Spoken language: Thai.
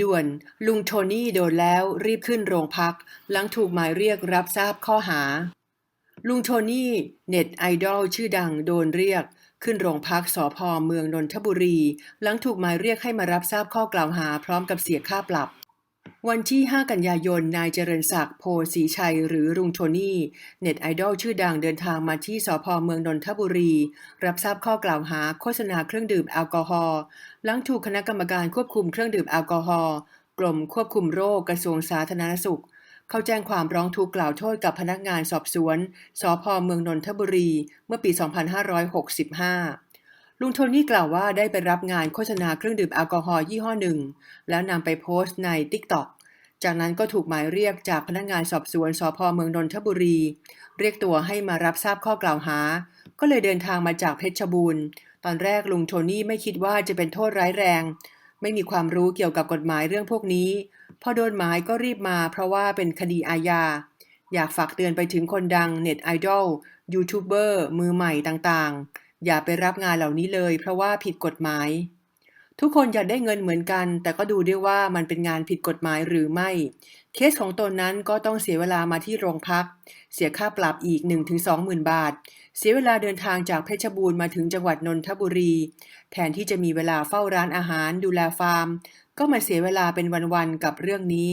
ด่วนลุงโทนี่โดนแล้วรีบขึ้นโรงพัก หลังถูกหมายเรียกรับทราบข้อหา ลุงโทนี่เน็ตไอดอลชื่อดังโดนเรียก ขึ้นโรงพักสพเมืองนนทบุรี หลังถูกหมายเรียกให้มารับทราบข้อกล่าวหาพร้อมกับเสียค่าปรับ วันที่ 5 กันยายน นายเจริญศักดิ์โพศรีชัย หรือลุงโทนี่ เน็ตไอดอลชื่อดังเดินทางมาที่สพเมืองนนทบุรี รับทราบข้อกล่าวหาโฆษณาเครื่องดื่มแอลกอฮอล์หลังถูกคณะกรรมการควบคุมเครื่องดื่มแอลกอฮอล์กรมควบคุมโรคกระทรวงสาธารณสุข เข้าแจ้งความร้องทุกข์กล่าวโทษกับพนักงานสอบสวนสพเมืองนนทบุรี เมื่อปี 2565 ลุงโทนี่กล่าวว่าได้ไปรับงานโฆษณาเครื่องดื่มแอลกอฮอล์ยี่ห้อหนึ่ง แล้วนำไปโพสต์ใน TikTok จากนั้นก็ถูกหมายเรียกจากพนักงานสอบสวนสพเมืองนนทบุรี เรียกตัวให้มารับทราบข้อกล่าวหา ก็เลยเดินทางมาจากเพชรบูรณ์ ตอนแรกลุงโทนี่ไม่คิดว่าจะเป็นโทษร้ายแรง ไม่มีความรู้เกี่ยวกับกฎหมายเรื่องพวกนี้ พอโดนหมายก็รีบมาเพราะว่าเป็นคดีอาญา อยากฝากเตือนไปถึงคนดังเน็ตไอดอลยูทูบเบอร์มือใหม่ต่างๆ อย่าไปรับงานเหล่านี้เลย เพราะว่าผิดกฎหมาย ทุกคนอยากได้เงินเหมือนกัน แต่ก็ดูด้วยว่ามันเป็นงานผิดกฎหมายหรือไม่ เคสของตนนั้นก็ต้องเสียเวลามาที่โรงพัก เสียค่าปรับอีก 1-20,000บาท เสียเวลาเดินทางจากเพชรบูรณ์มาถึงจังหวัดนนทบุรี แทนที่จะมีเวลาเฝ้าร้านอาหารดูแลฟาร์ม ก็มาเสียเวลาเป็นวันๆกับเรื่องนี้